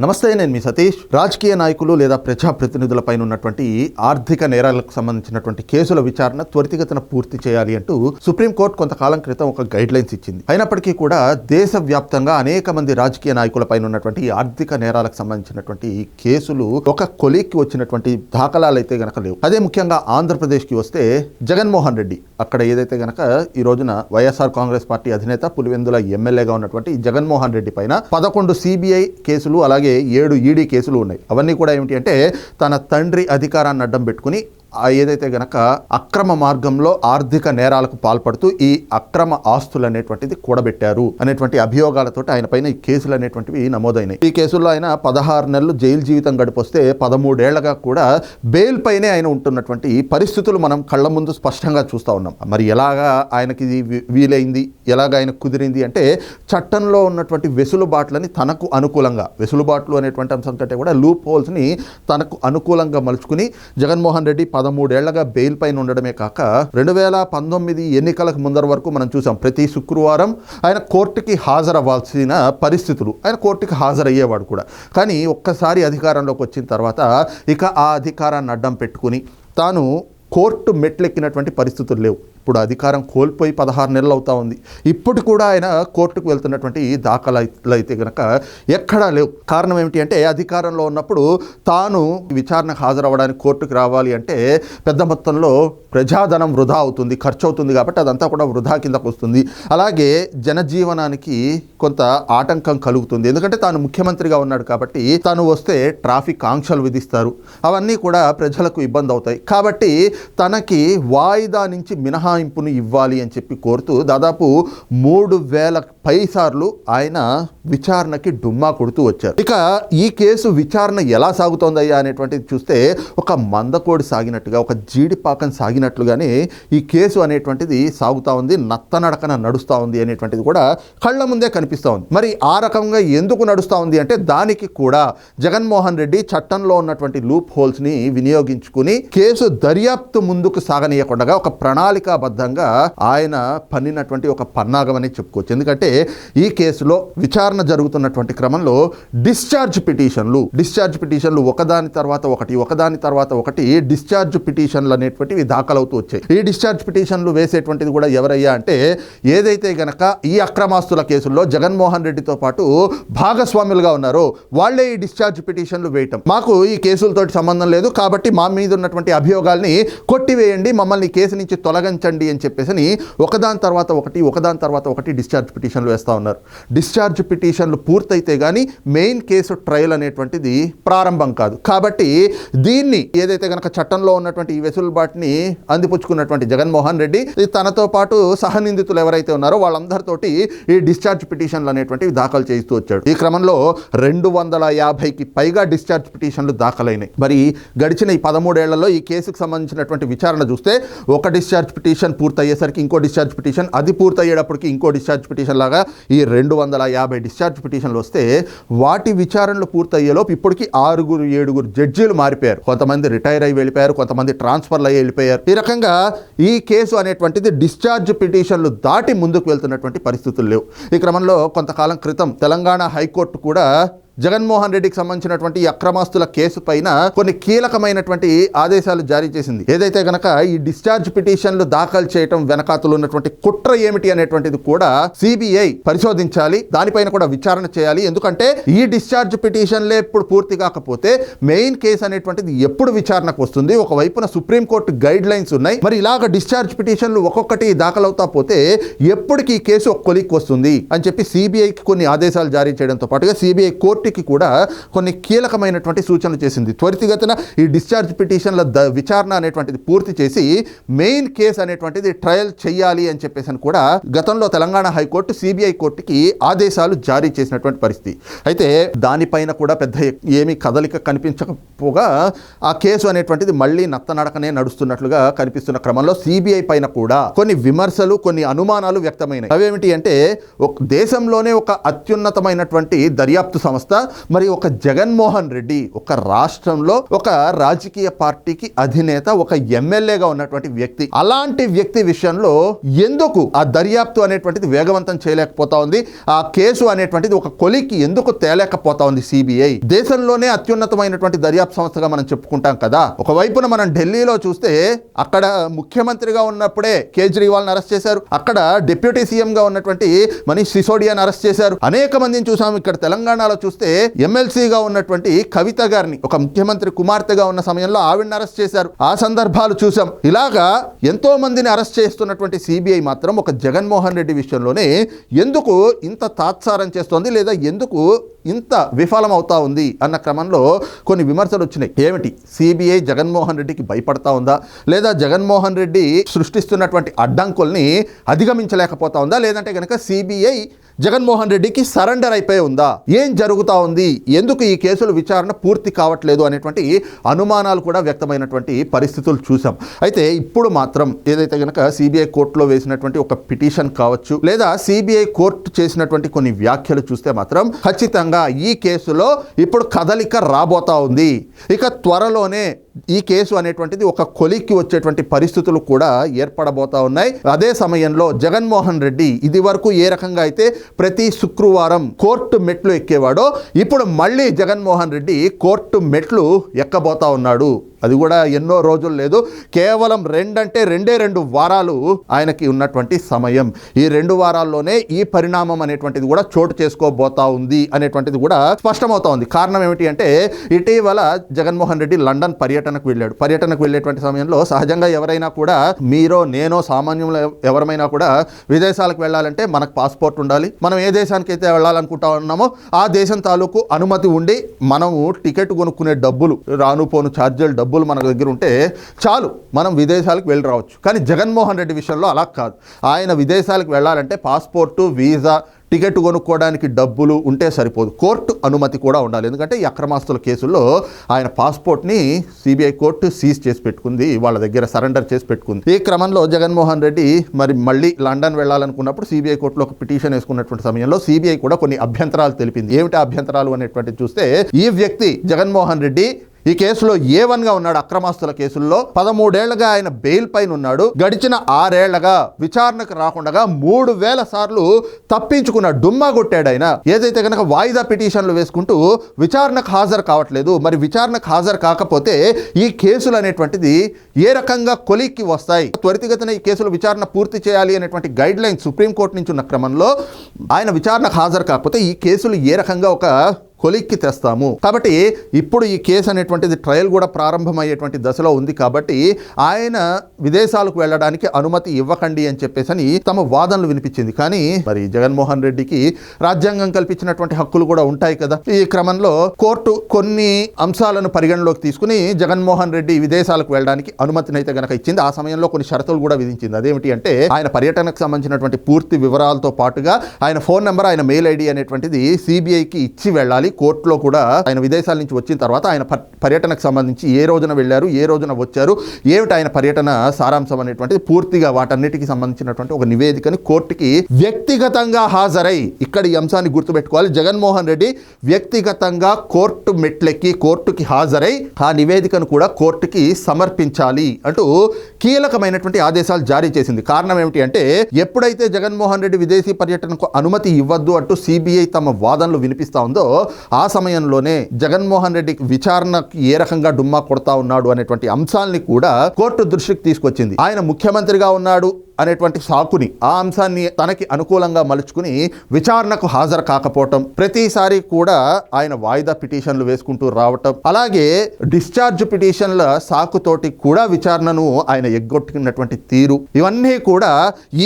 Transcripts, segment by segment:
నమస్తే నేను మీ సతీష్. రాజకీయ నాయకులు లేదా ప్రజాప్రతినిధులపై ఉన్నటువంటి ఆర్థిక నేరాలకు సంబంధించినటువంటి కేసుల విచారణ త్వరితగతిన పూర్తి చేయాలి అంటూ సుప్రీంకోర్టు కొంతకాలం క్రితం ఒక గైడ్ లైన్స్ ఇచ్చింది. అయినప్పటికీ కూడా దేశవ్యాప్తంగా అనేక మంది రాజకీయ నాయకులపై ఉన్నటువంటి ఆర్థిక నేరాలకు సంబంధించినటువంటి ఈ కేసులు ఒక కొలీక్కి వచ్చినటువంటి దాఖలాలు అయితే గనక లేవు. అదే ముఖ్యంగా ఆంధ్రప్రదేశ్కి వస్తే జగన్మోహన్ రెడ్డి. అక్కడ ఏదైతే గనక ఈ రోజున వైఎస్ఆర్ కాంగ్రెస్ పార్టీ అధినేత పులివెందుల ఎమ్మెల్యేగా ఉన్నటువంటి జగన్మోహన్ రెడ్డి పైన పదకొండు సిబిఐ కేసులు అలాగే ఏడు ఈడీ కేసులు ఉన్నాయి. అవన్నీ కూడా ఏమిటి అంటే తన తండ్రి అధికారాన్ని అడ్డం పెట్టుకుని ఏదైతే గనక అక్రమ మార్గంలో ఆర్థిక నేరాలకు పాల్పడుతూ ఈ అక్రమ ఆస్తులు అనేటువంటిది కూడబెట్టారు అనేటువంటి అభియోగాలతో ఆయన పైన ఈ కేసులు అనేటువంటివి నమోదైనాయి. ఈ కేసుల్లో ఆయన పదహారు నెలలు జైలు జీవితం గడిపొస్తే పదమూడేళ్ళగా కూడా బెయిల్ పైనే ఆయన ఉంటున్నటువంటి పరిస్థితులు మనం కళ్ళ ముందు స్పష్టంగా చూస్తూ ఉన్నాం. మరి ఎలాగా ఆయనకి ఇది వీలైంది? ఎలాగ ఆయన కుదిరింది అంటే చట్టంలో ఉన్నటువంటి వెసులుబాట్లని తనకు అనుకూలంగా వెసులుబాట్లు అనేటువంటి అంశం కంటే కూడా లూప్ హోల్స్ని తనకు అనుకూలంగా మలుచుకుని జగన్మోహన్ రెడ్డి పదమూడేళ్ళగా బెయిల్ పైన ఉండడమే కాక రెండు వేల పంతొమ్మిది ఎన్నికలకు ముందర వరకు మనం చూసాం ప్రతి శుక్రవారం ఆయన కోర్టుకి హాజరవ్వాల్సిన పరిస్థితులు. ఆయన కోర్టుకి హాజరయ్యేవాడు కూడా. కానీ ఒక్కసారి అధికారంలోకి వచ్చిన తర్వాత ఇక ఆ అధికారాన్ని అడ్డం పెట్టుకుని తాను కోర్టు మెట్లెక్కినటువంటి పరిస్థితులు లేవు. ఇప్పుడు అధికారం కోల్పోయి పదహారు నెలలు అవుతా ఉంది. ఇప్పుడు కూడా ఆయన కోర్టుకు వెళ్తున్నటువంటి దాఖలు అయితే కనుక ఎక్కడా లేవు. కారణం ఏమిటి అంటే అధికారంలో ఉన్నప్పుడు తాను విచారణకు హాజరవ్వడానికి కోర్టుకు రావాలి అంటే పెద్ద మొత్తంలో ప్రజాధనం వృధా అవుతుంది ఖర్చు అవుతుంది కాబట్టి అదంతా కూడా వృధా కిందకు వస్తుంది. అలాగే జనజీవనానికి కొంత ఆటంకం కలుగుతుంది. ఎందుకంటే తాను ముఖ్యమంత్రిగా ఉన్నాడు కాబట్టి తాను వస్తే ట్రాఫిక్ ఆంక్షలు విధిస్తారు. అవన్నీ కూడా ప్రజలకు ఇబ్బంది అవుతాయి. కాబట్టి తనకి వాయిదా నుంచి మినహా మినహాయింపును ఇవ్వాలి అని చెప్పి కోరుతూ దాదాపు మూడు వేల పైసార్లు ఆయన విచారణకి డుమ్మా కొడుతూ వచ్చారు. ఇక ఈ కేసు విచారణ ఎలా సాగుతోందయ్యా అనేటువంటిది చూస్తే ఒక మందకోడి సాగినట్టుగా ఒక జీడిపాకం సాగినట్లుగానే ఈ కేసు అనేటువంటిది సాగుతూ ఉంది నత్తనడకన నడుస్తూ ఉంది అనేటువంటిది కూడా కళ్ళ ముందే కనిపిస్తూ ఉంది. మరి ఆ రకంగా ఎందుకు నడుస్తూ ఉంది అంటే దానికి కూడా జగన్మోహన్ రెడ్డి చట్టంలో ఉన్నటువంటి లూప్ హోల్స్ని వినియోగించుకుని కేసు దర్యాప్తు ముందుకు సాగనీయకుండా ఒక ప్రణాళిక ప్రణాళికాబద్ధంగా ఆయన పన్నినటువంటి ఒక పన్నాగం అని చెప్పుకోవచ్చు. ఎందుకంటే ఈ కేసులో విచారణ జరుగుతున్నటువంటి క్రమంలో డిశ్చార్జ్ పిటిషన్లు డిశ్చార్జ్ పిటిషన్లు ఒకదాని తర్వాత ఒకటి ఒకదాని తర్వాత ఒకటి డిశ్చార్జ్ పిటిషన్లు అనేటువంటివి దాఖలవుతూ వచ్చాయి. ఈ డిశ్చార్జ్ పిటిషన్లు వేసేటువంటిది కూడా ఎవరయ్యా అంటే ఏదైతే గనక ఈ అక్రమాస్తుల కేసుల్లో జగన్మోహన్ రెడ్డితో పాటు భాగస్వాములుగా ఉన్నారో వాళ్ళే ఈ డిశ్చార్జ్ పిటిషన్లు వేయటం. మాకు ఈ కేసులతోటి సంబంధం లేదు కాబట్టి మా మీద ఉన్నటువంటి అభియోగాల్ని కొట్టివేయండి. మమ్మల్ని కేసు నుంచి తొలగించండి. అని చెప్పేసి ఒకదాని తర్వాత ఒకటి ఒకదాని తర్వాత ఒకటి డిశ్చార్జ్ పిటిషన్లు వేస్తూ ఉన్నారు. డిశ్చార్జ్ పిటిషన్లు పూర్తయితే కానీ మెయిన్ కేసు ట్రయల్ అనేటువంటిది ప్రారంభం కాదు. కాబట్టి దీన్ని ఏదైతే కనుక చట్టంలో ఉన్నటువంటి ఈ వెసులుబాటుని అందిపుచ్చుకున్నటువంటి జగన్మోహన్ రెడ్డి తనతో పాటు సహనిందితులు ఎవరైతే ఉన్నారో వాళ్ళందరితోటి ఈ డిశ్చార్జ్ పిటిషన్లు అనేటువంటివి దాఖలు చేస్తూ వచ్చాడు. ఈ క్రమంలో రెండు వందల యాభైకి పైగా డిశ్చార్జ్ పిటిషన్లు దాఖలైనాయి. మరి గడిచిన ఈ పదమూడేళ్ళలో ఈ కేసుకు సంబంధించినటువంటి విచారణ చూస్తే ఒక డిశ్చార్జ్ పిటిషన్ పూర్తయ్యేసరికి ఇంకో డిశ్చార్జ్ పిటిషన్ అది పూర్తయ్యేటప్పటికి ఇంకో డిశ్చార్జ్ పిటిషన్ లాగా ఈ రెండు వందల యాభై డిశ్చార్జ్ పిటిషన్లు వస్తే వాటి విచారణలు పూర్తయ్యేలోపు ఇప్పటికి ఆరుగురు ఏడుగురు జడ్జీలు మారిపోయారు. కొంతమంది రిటైర్ అయి వెళ్ళిపోయారు కొంతమంది ట్రాన్స్ఫర్లు అయ్యి వెళ్ళిపోయారు. ఈ రకంగా ఈ కేసు అనేటువంటిది డిశ్చార్జ్ పిటిషన్లు దాటి ముందుకు వెళ్తున్నటువంటి పరిస్థితులు లేవు. ఈ క్రమంలో కొంతకాలం క్రితం తెలంగాణ హైకోర్టు కూడా జగన్మోహన్ రెడ్డికి సంబంధించినటువంటి అక్రమాస్తుల కేసు పైన కొన్ని కీలకమైనటువంటి ఆదేశాలు జారీ చేసింది. ఏదైతే గనక ఈ డిశ్చార్జ్ పిటిషన్లు దాఖలు చేయటం వెనకాతలు ఉన్నటువంటి కుట్ర ఏమిటి అనేటువంటిది కూడా సిబిఐ పరిశోధించాలి. దానిపైన కూడా విచారణ చేయాలి. ఎందుకంటే ఈ డిశ్చార్జ్ పిటిషన్లే ఇప్పుడు పూర్తి కాకపోతే మెయిన్ కేసు అనేటువంటిది ఎప్పుడు విచారణకు వస్తుంది? ఒకవైపున సుప్రీంకోర్టు గైడ్ లైన్స్ ఉన్నాయి. మరి ఇలాగ డిశ్చార్జ్ పిటిషన్లు ఒక్కొక్కటి దాఖలవుతా పోతే ఎప్పటికి ఈ కేసు ఒక కొలిక్కి వస్తుంది అని చెప్పి సిబిఐకి కొన్ని ఆదేశాలు జారీ చేయడంతో పాటుగా సిబిఐ కోర్టు కోర్టుకి కూడా కొన్ని కీలకమైనటువంటి సూచనలు చేసింది. త్వరితగతిన ఈ డిశ్చార్జ్ పిటిషన్ల ద విచారణ అనేటువంటిది పూర్తి చేసి మెయిన్ కేసు అనేటువంటిది ట్రయల్ చేయాలి అని చెప్పేసి అని కూడా గతంలో తెలంగాణ హైకోర్టు సిబిఐ కోర్టుకి ఆదేశాలు జారీ చేసినటువంటి పరిస్థితి. అయితే దానిపైన కూడా పెద్ద ఏమీ కదలిక కనిపించకపోగా ఆ కేసు అనేటువంటిది మళ్ళీ నత్తనడకనే నడుస్తున్నట్లుగా కనిపిస్తున్న క్రమంలో సిబిఐ పైన కూడా కొన్ని విమర్శలు కొన్ని అనుమానాలు వ్యక్తమైనాయి. అవేమిటి అంటే ఒక దేశంలోనే ఒక అత్యున్నతమైనటువంటి దర్యాప్తు సంస్థ వ్యవస్థ మరి ఒక జగన్మోహన్ రెడ్డి ఒక రాష్ట్రంలో ఒక రాజకీయ పార్టీకి అధినేత ఒక ఎమ్మెల్యేగా ఉన్నటువంటి వ్యక్తి. అలాంటి వ్యక్తి విషయంలో ఎందుకు ఆ దర్యాప్తు అనేటువంటిది వేగవంతం చేయలేకపోతా ఉంది? ఆ కేసు అనేటువంటిది ఒక కొలికి ఎందుకు తేలేకపోతా ఉంది సిబిఐ? దేశంలోనే అత్యున్నతమైనటువంటి దర్యాప్తు సంస్థగా మనం చెప్పుకుంటాం కదా. ఒకవైపున మనం ఢిల్లీలో చూస్తే అక్కడ ముఖ్యమంత్రిగా ఉన్నప్పుడే కేజ్రీవాల్ అరెస్ట్ చేశారు. అక్కడ డిప్యూటీ సీఎంగా ఉన్నటువంటి మనీష్ సిసోడియాని అరెస్ట్ చేశారు. అనేక మందిని చూసాం. ఇక్కడ తెలంగాణలో చూస్తే ఎమ్మెల్సీగా ఉన్నటువంటి కవిత గారిని ఒక ముఖ్యమంత్రి కుమార్తెగా ఉన్న సమయంలో ఆవిడని అరెస్ట్ చేశారు. ఆ సందర్భాలు చూసాం ఇలాగా ఎంతో మందిని అరెస్ట్ చేస్తున్నటువంటి సిబిఐ మాత్రం ఒక జగన్మోహన్ రెడ్డి విషయంలోనే ఎందుకు ఇంత తాత్సారం చేస్తోంది లేదా ఎందుకు ఇంత విఫలమవుతా ఉంది అన్న క్రమంలో కొన్ని విమర్శలు వచ్చినాయి. ఏమిటి? సిబిఐ జగన్మోహన్ రెడ్డికి భయపడతా ఉందా? లేదా జగన్మోహన్ రెడ్డి సృష్టిస్తున్నటువంటి అడ్డంకుల్ని అధిగమించలేకపోతా ఉందా? లేదంటే కనుక సిబిఐ జగన్మోహన్ రెడ్డికి సరెండర్ అయిపోయి ఉందా? ఏం జరుగుతా ఉంది? ఎందుకు ఈ కేసులు విచారణ పూర్తి కావట్లేదు అనేటువంటి అనుమానాలు కూడా వ్యక్తమైనటువంటి పరిస్థితులు చూసాం అయితే ఇప్పుడు మాత్రం ఏదైతే కనుక సిబిఐ కోర్టులో వేసినటువంటి ఒక పిటిషన్ కావచ్చు లేదా సిబిఐ కోర్టు చేసినటువంటి కొన్ని వ్యాఖ్యలు చూస్తే మాత్రం ఖచ్చితంగా ఈ కేసులో ఇప్పుడు కదలిక రాబోతా ఉంది. ఇక త్వరలోనే ఈ కేసు అనేటువంటిది ఒక కొలిక్కి వచ్చేటువంటి పరిస్థితులు కూడా ఏర్పడబోతా ఉన్నాయి. అదే సమయంలో జగన్మోహన్ రెడ్డి ఇది వరకు ఏ రకంగా అయితే ప్రతి శుక్రవారం కోర్టు మెట్లు ఎక్కేవాడో ఇప్పుడు మళ్ళీ జగన్మోహన్ రెడ్డి కోర్టు మెట్లు ఎక్కబోతా ఉన్నాడు. అది కూడా ఎన్నో రోజులు లేదు. కేవలం రెండంటే రెండే రెండు వారాలు ఆయనకి ఉన్నటువంటి సమయం. ఈ రెండు వారాల్లోనే ఈ పరిణామం అనేటువంటిది కూడా చోటు చేసుకోబోతా ఉంది అనేటువంటిది కూడా స్పష్టమవుతా ఉంది. కారణం ఏమిటి అంటే ఇటీవల జగన్మోహన్ రెడ్డి లండన్ పర్యటనకు వెళ్ళాడు. పర్యటనకు వెళ్ళేటువంటి సమయంలో సహజంగా ఎవరైనా కూడా మీరో నేనో సామాన్యంలో ఎవరమైనా కూడా విదేశాలకు వెళ్ళాలంటే మనకు పాస్పోర్ట్ ఉండాలి. మనం ఏ దేశానికి అయితే వెళ్ళాలనుకుంటా ఉన్నామో ఆ దేశం తాలూకు అనుమతి ఉండి మనము టికెట్ కొనుక్కునే డబ్బులు రాను పోను ఛార్జీలు డబ్బులు డబ్బులు మన దగ్గర ఉంటే చాలు మనం విదేశాలకు వెళ్ళి రావచ్చు. కానీ జగన్మోహన్ రెడ్డి విషయంలో అలా కాదు. ఆయన విదేశాలకు వెళ్ళాలంటే పాస్పోర్టు వీసా టికెట్ కొనుక్కోవడానికి డబ్బులు ఉంటే సరిపోదు. కోర్టు అనుమతి కూడా ఉండాలి. ఎందుకంటే ఈ అక్రమాస్తుల కేసుల్లో ఆయన పాస్పోర్ట్ని సిబిఐ కోర్టు సీజ్ చేసి పెట్టుకుంది వాళ్ళ దగ్గర సరెండర్ చేసి పెట్టుకుంది. ఈ క్రమంలో జగన్మోహన్ రెడ్డి మరి మళ్ళీ లండన్ వెళ్ళాలనుకున్నప్పుడు సిబిఐ కోర్టులో ఒక పిటిషన్ వేసుకున్నటువంటి సమయంలో సిబిఐ కూడా కొన్ని అభ్యంతరాలు తెలిపింది. ఏమిటి అభ్యంతరాలు అనేటువంటి చూస్తే ఈ వ్యక్తి జగన్మోహన్ రెడ్డి ఈ కేసులో ఏ వన్గా ఉన్నాడు అక్రమాస్తుల కేసుల్లో? పదమూడేళ్ళుగా ఆయన బెయిల్ పైన ఉన్నాడు గడిచిన ఆరేళ్ళగా విచారణకు రాకుండా మూడు వేల సార్లు తప్పించుకున్న డుమ్మా కొట్టాడు ఆయన. ఏదైతే కనుక వాయిదా పిటిషన్లు వేసుకుంటూ విచారణకు హాజరు కావట్లేదు మరి విచారణకు హాజరు కాకపోతే ఈ కేసులు అనేటువంటిది ఏ రకంగా కొలిక్కి వస్తాయి? త్వరితగతిన ఈ కేసులు విచారణ పూర్తి చేయాలి అనేటువంటి గైడ్ లైన్ సుప్రీంకోర్టు నుంచి ఉన్న క్రమంలో ఆయన విచారణకు హాజరు కాకపోతే ఈ కేసులు ఏ రకంగా ఒక కొలిక్కి తెస్తాము. కాబట్టి ఇప్పుడు ఈ కేసు అనేటువంటిది ట్రయల్ కూడా ప్రారంభమయ్యేటువంటి దశలో ఉంది కాబట్టి ఆయన విదేశాలకు వెళ్ళడానికి అనుమతి ఇవ్వకండి అని చెప్పేసి తమ వాదనలు వినిపించింది. కానీ మరి జగన్మోహన్ రెడ్డికి రాజ్యాంగం కల్పించినటువంటి హక్కులు కూడా ఉంటాయి కదా. ఈ క్రమంలో కోర్టు కొన్ని అంశాలను పరిగణలోకి తీసుకుని జగన్మోహన్ రెడ్డి విదేశాలకు వెళ్ళడానికి అనుమతిని అయితే గనక ఇచ్చింది. ఆ సమయంలో కొన్ని షరతులు కూడా విధించింది. అదేమిటి అంటే ఆయన పర్యటనకు సంబంధించినటువంటి పూర్తి వివరాలతో పాటుగా ఆయన ఫోన్ నెంబర్ ఆయన మెయిల్ ఐడి అనేటువంటిది సిబిఐకి ఇచ్చి వెళ్ళాలి. కోర్టులో కూడా ఆయన విదేశాల నుంచి వచ్చిన తర్వాత ఆయన పర్యటనకు సంబంధించి ఏ రోజున వెళ్ళారు ఏ రోజున వచ్చారు ఏమిటి ఆయన పర్యటన సారాంశం అనేటువంటిది పూర్తిగా వాటన్నిటికీ సంబంధించినటువంటి ఒక నివేదికని కోర్టుకి వ్యక్తిగతంగా హాజరై ఇక్కడ ఈ అంశాన్ని గుర్తుపెట్టుకోవాలి. జగన్మోహన్ రెడ్డి వ్యక్తిగతంగా కోర్టు మెట్లెక్కి కోర్టుకి హాజరై ఆ నివేదికను కూడా కోర్టుకి సమర్పించాలి అంటూ కీలకమైనటువంటి ఆదేశాలు జారీ చేసింది. కారణం ఏమిటి అంటే ఎప్పుడైతే జగన్మోహన్ రెడ్డి విదేశీ పర్యటనకు అనుమతి ఇవ్వద్దు అంటూ సిబిఐ తమ వాదనలు వినిపిస్తా ఉందో ఆ సమయంలోనే జగన్మోహన్ రెడ్డికి విచారణకు ఏ రకంగా డుమ్మా కొడతా ఉన్నాడు అనేటువంటి అంశాల్ని కూడా కోర్టు దృష్టికి తీసుకొచ్చింది. ఆయన ముఖ్యమంత్రిగా ఉన్నాడు. అనేటువంటి సాకుని ఆ అంశాన్ని తనకి అనుకూలంగా మలుచుకుని విచారణకు హాజరు కాకపోవటం ప్రతిసారి కూడా ఆయన వాయిదా పిటిషన్లు వేసుకుంటూ రావటం అలాగే డిశ్చార్జ్ పిటిషన్ల సాకుతోటి కూడా విచారణను ఆయన ఎగ్గొట్టుకున్నటువంటి తీరు ఇవన్నీ కూడా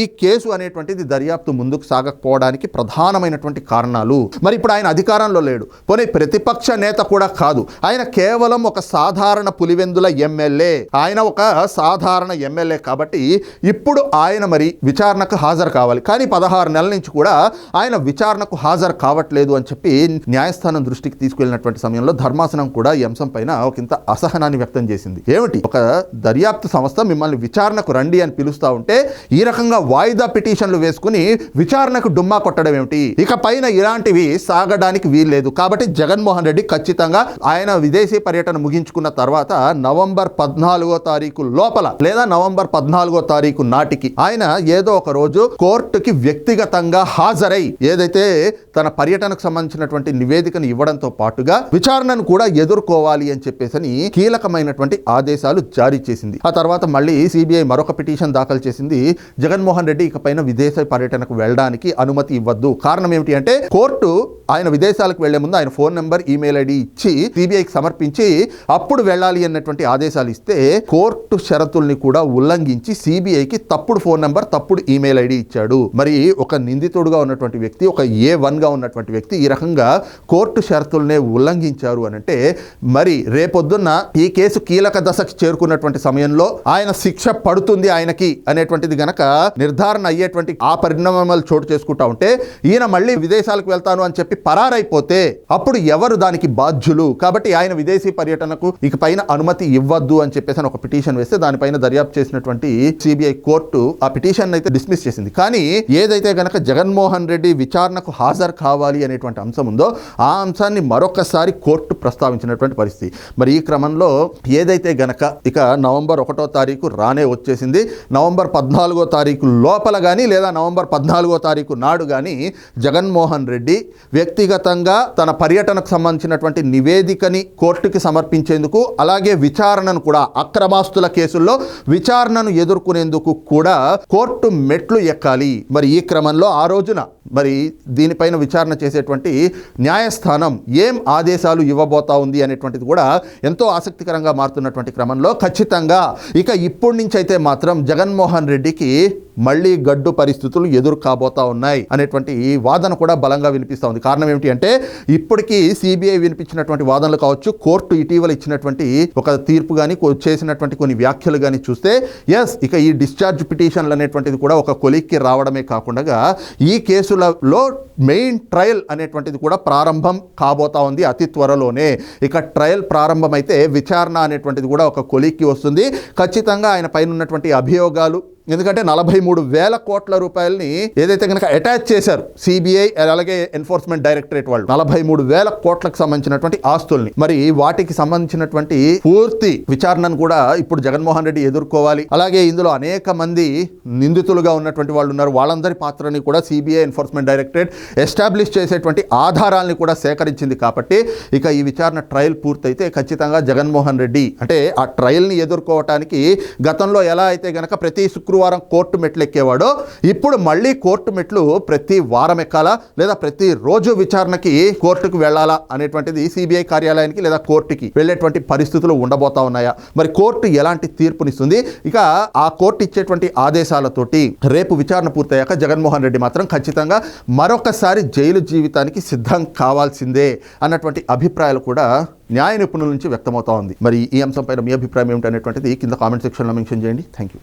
ఈ కేసు అనేటువంటిది దర్యాప్తు ముందుకు సాగకపోవడానికి ప్రధానమైనటువంటి కారణాలు. మరి ఇప్పుడు ఆయన అధికారంలో లేడు. పోనీ ప్రతిపక్ష నేత కూడా కాదు. ఆయన కేవలం ఒక సాధారణ పులివెందుల ఎమ్మెల్యే. ఆయన ఒక సాధారణ ఎమ్మెల్యే కాబట్టి ఇప్పుడు ఆయన మరి విచారణకు హాజరు కావాలి. కానీ పదహారు నెలల నుంచి కూడా ఆయన విచారణకు హాజరు కావట్లేదు అని చెప్పి న్యాయస్థానం దృష్టికి తీసుకెళ్ళినటువంటి సమయంలో ధర్మాసనం కూడా ఈ అంశం పైన ఒకంత అసహనాన్ని వ్యక్తం చేసింది. ఏమిటి? ఒక దర్యాప్తు సంస్థ మిమ్మల్ని విచారణకు రండి అని పిలుస్తా ఉంటే ఈ రకంగా వాయిదా పిటిషన్లు వేసుకుని విచారణకు డుమ్మా కొట్టడం ఏమిటి? ఇక పైన ఇలాంటివి సాగడానికి వీల్లేదు. కాబట్టి జగన్మోహన్ రెడ్డి ఖచ్చితంగా ఆయన విదేశీ పర్యటన ముగించుకున్న తర్వాత నవంబర్ పద్నాలుగో తారీఖు లోపల లేదా నవంబర్ పద్నాలుగో తారీఖు నాటికి ఆయన ఏదో ఒక రోజు కోర్టుకి వ్యక్తిగతంగా హాజరై ఏదైతే తన పర్యటనకు సంబంధించినటువంటి నివేదికను ఇవ్వడంతో పాటుగా విచారణను కూడా ఎదుర్కోవాలి అని చెప్పేసి కీలకమైనటువంటి ఆదేశాలు జారీ చేసింది. ఆ తర్వాత మళ్ళీ సిబిఐ మరొక పిటిషన్ దాఖలు చేసింది. జగన్మోహన్ రెడ్డి ఇకపైన విదేశ పర్యటనకు వెళ్ళడానికి అనుమతి ఇవ్వద్దు. కారణం ఏమిటి అంటే కోర్టు ఆయన విదేశాలకు వెళ్ళే ముందు ఆయన ఫోన్ నెంబర్ ఈమెయిల్ ఐడి ఇచ్చి సిబిఐకి సమర్పించి అప్పుడు వెళ్ళాలి అన్నటువంటి ఆదేశాలు ఇస్తే కోర్టు షరతుల్ని కూడా ఉల్లంఘించి సిబిఐకి తప్పుడు ఫోన్ నెంబర్ తప్పుడు ఈమెయిల్ ఐడి ఇచ్చాడు. మరి ఒక నిందితుడుగా ఉన్నటువంటి వ్యక్తి ఒక ఏ వన్గా ఉన్నటువంటి వ్యక్తి ఈ రకంగా కోర్టు షరతుల్నే ఉల్లంఘించారు అని అంటే మరి రేపొద్దున్న ఈ కేసు కీలక దశకు చేరుకున్నటువంటి సమయంలో ఆయన శిక్ష పడుతుంది ఆయనకి అనేటువంటిది గనక నిర్ధారణ అయ్యేటువంటి ఆ పరిణామాలు చోటు చేసుకుంటా ఉంటే ఈయన మళ్ళీ విదేశాలకు వెళ్తాను అని చెప్పి పరారైపోతే అప్పుడు ఎవరు దానికి బాధ్యులు? కాబట్టి ఆయన విదేశీ పర్యటనకు ఇక పైన అనుమతి ఇవ్వద్దు అని చెప్పేసి అని ఒక పిటిషన్ వేస్తే దానిపైన దర్యాప్తు చేసినటువంటి సిబిఐ కోర్టు ఆ పిటిషన్ అయితే డిస్మిస్ చేసింది. కానీ ఏదైతే గనక జగన్మోహన్ రెడ్డి విచారణకు హాజరు కావాలి అనేటువంటి అంశం ఉందో ఆ అంశాన్ని మరొకసారి కోర్టు ప్రస్తావించినటువంటి పరిస్థితి. మరి ఈ క్రమంలో ఏదైతే గనక ఇక నవంబర్ ఒకటో తారీఖు రానే వచ్చేసింది నవంబర్ పద్నాలుగో తారీఖు లోపల కానీ లేదా నవంబర్ పద్నాలుగో తారీఖు నాడు కానీ జగన్మోహన్ రెడ్డి వ్యక్తిగతంగా తన పర్యటనకు సంబంధించినటువంటి నివేదికని కోర్టుకి సమర్పించేందుకు అలాగే విచారణను కూడా అక్రమాస్తుల కేసుల్లో విచారణను ఎదుర్కొనేందుకు కూడా కోర్టు మెట్లు ఎక్కాలి. మరి ఈ క్రమంలో ఆ రోజున మరి దీనిపైన విచారణ చేసేటువంటి న్యాయస్థానం ఏం ఆదేశాలు ఇవ్వబోతా ఉంది అనేటువంటిది కూడా ఎంతో ఆసక్తికరంగా మారుతున్నటువంటి క్రమంలో ఖచ్చితంగా ఇక ఇప్పటి నుంచి అయితే మాత్రం జగన్మోహన్ రెడ్డికి మళ్ళీ గడ్డు పరిస్థితులు ఎదురు కాబోతా ఉన్నాయి అనేటువంటి వాదన కూడా బలంగా వినిపిస్తూ ఉంది. కారణం ఏమిటి అంటే ఇప్పటికీ సిబిఐ వినిపించినటువంటి వాదనలు కావచ్చు కోర్టు ఇటీవల ఇచ్చినటువంటి ఒక తీర్పు కానీ చేసినటువంటి కొన్ని వ్యాఖ్యలు కానీ చూస్తే ఎస్ ఇక ఈ డిశ్చార్జ్ పిటిషన్లు అనేటువంటిది కూడా ఒక కొలిక్కి రావడమే కాకుండా ఈ కేసు కేసులలో మెయిన్ ట్రయల్ అనేటువంటిది కూడా ప్రారంభం కాబోతా ఉంది అతి త్వరలోనే. ఇక ట్రయల్ ప్రారంభమైతే విచారణ అనేటువంటిది కూడా ఒక కొలిక్కి వస్తుంది. ఖచ్చితంగా ఆయన పైన ఉన్నటువంటి అభియోగాలు ఎందుకంటే నలభై మూడు వేల కోట్ల రూపాయలని ఏదైతే కనుక అటాచ్ చేశారు సిబిఐ అలాగే ఎన్ఫోర్స్మెంట్ డైరెక్టరేట్ వాళ్ళు నలభై మూడు వేల కోట్లకు సంబంధించినటువంటి ఆస్తుల్ని. మరి వాటికి సంబంధించినటువంటి పూర్తి విచారణను కూడా ఇప్పుడు జగన్మోహన్ రెడ్డి ఎదుర్కోవాలి. అలాగే ఇందులో అనేక మంది నిందితులుగా ఉన్నటువంటి వాళ్ళు ఉన్నారు. వాళ్ళందరి పాత్రని కూడా సిబిఐ ఎన్ఫోర్స్మెంట్ డైరెక్టరేట్ ఎస్టాబ్లిష్ చేసేటువంటి ఆధారాలని కూడా సేకరించింది కాబట్టి ఇక ఈ విచారణ ట్రయల్ పూర్తయితే ఖచ్చితంగా జగన్మోహన్ రెడ్డి అంటే ఆ ట్రయల్ని ఎదుర్కోవటానికి గతంలో ఎలా అయితే గనక ప్రతి శుక్రవారం కోర్టు మెట్లు ఎక్కేవాడో ఇప్పుడు మళ్ళీ కోర్టు మెట్లు ప్రతి వారం ఎక్కాలా లేదా ప్రతి రోజు విచారణకి కోర్టుకు వెళ్ళాలా అనేటువంటిది సిబిఐ కార్యాలయానికి లేదా కోర్టుకి వెళ్ళేటువంటి పరిస్థితులు ఉండబోతా ఉన్నాయా? మరి కోర్టు ఎలాంటి తీర్పునిస్తుంది? ఇక ఆ కోర్టు ఇచ్చేటువంటి ఆదేశాలతోటి రేపు విచారణ పూర్తయ్యాక జగన్మోహన్ రెడ్డి మాత్రం ఖచ్చితంగా మరొకసారి జైలు జీవితానికి సిద్ధం కావాల్సిందే అన్నటువంటి అభిప్రాయాలు కూడా న్యాయ నిపుణుల నుంచి వ్యక్తమవుతా ఉంది. మరి ఈ అంశంపైన మీ అభిప్రాయం ఏమిటనేటువంటిది కింద కామెంట్ సెక్షన్లో మెన్షన్ చేయండి. Thank you